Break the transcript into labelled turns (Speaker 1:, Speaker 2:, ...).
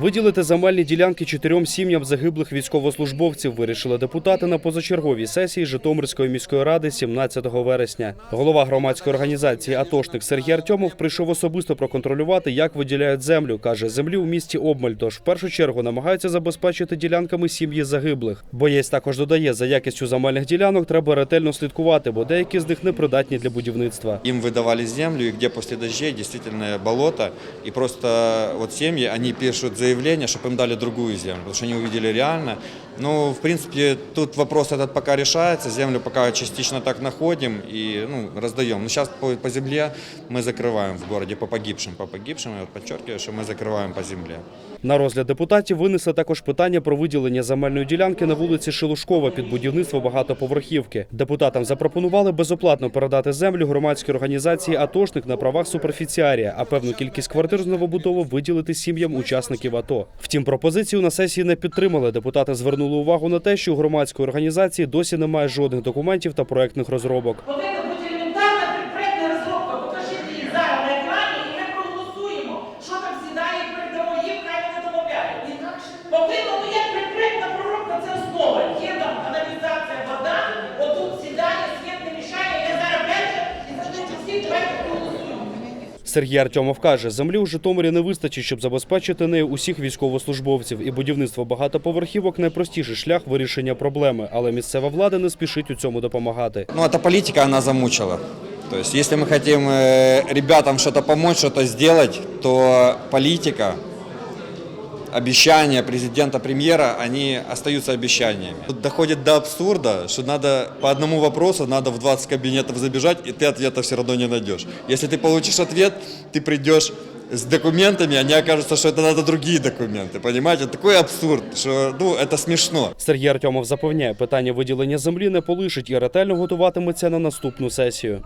Speaker 1: Виділити земельні ділянки чотирьом сім'ям загиблих військовослужбовців вирішили депутати на позачерговій сесії Житомирської міської ради 17 вересня. Голова громадської організації Атошник Сергій Артьомов прийшов особисто проконтролювати, як виділяють землю. каже, землі у місті обмаль, тож в першу чергу намагаються забезпечити ділянками сім'ї загиблих. Боєць також додає, за якістю земельних ділянок треба ретельно слідкувати, бо деякі з них непридатні для будівництва.
Speaker 2: Им выдавали землю, где после дождей действительно болото. И просто вот семьи, они пишут заявление, чтобы им дали другую землю, потому что они увидели реально. Ну, в принципе, тут вопрос этот пока решается, землю пока частично так находим и ну, раздаем. Но сейчас по, по земле мы закрываем в городе по погибшим. По погибшим, я вот подчеркиваю, что мы закрываем по земле.
Speaker 1: На розгляд депутатів винесли також питання про виділення земельної ділянки на вулиці Шелушкова під будівництво багатоповерхівки. Депутатам запропонували безоплатно передати землю громадській організації Атошник на правах суперфіціарія, а певну кількість квартир з новобудови виділити сім'ям учасників АТО. Втім, пропозицію на сесії не підтримали. Депутати звернули увагу на те, що у громадської організації досі немає жодних документів та проектних розробок.
Speaker 3: Повинна бути
Speaker 1: Сергій Артьомов каже, землі у Житомирі не вистачить, щоб забезпечити нею усіх військовослужбовців, і будівництво багатоповерхівок найпростіший шлях вирішення проблеми, але місцева влада не спішить у цьому допомагати.
Speaker 2: Ну, эта политика, она замучила. То есть, если мы хотим э, ребятам что-то помочь, что-то сделать, то политика, обещания президента, премьера, они остаются обещаниями. Тут доходит до абсурда, что надо по одному вопросу, надо в 20 кабинетов забежать, и ты ответа все равно не найдешь. Если ты получишь ответ, ты придешь с документами, они окажутся, что это надо другие документы, понимаете? Такой абсурд, что, ну, это смешно.
Speaker 1: Сергій Артьомов запевняє, питання виділення землі не полишить і ретельно готуватиметься на наступну сесію.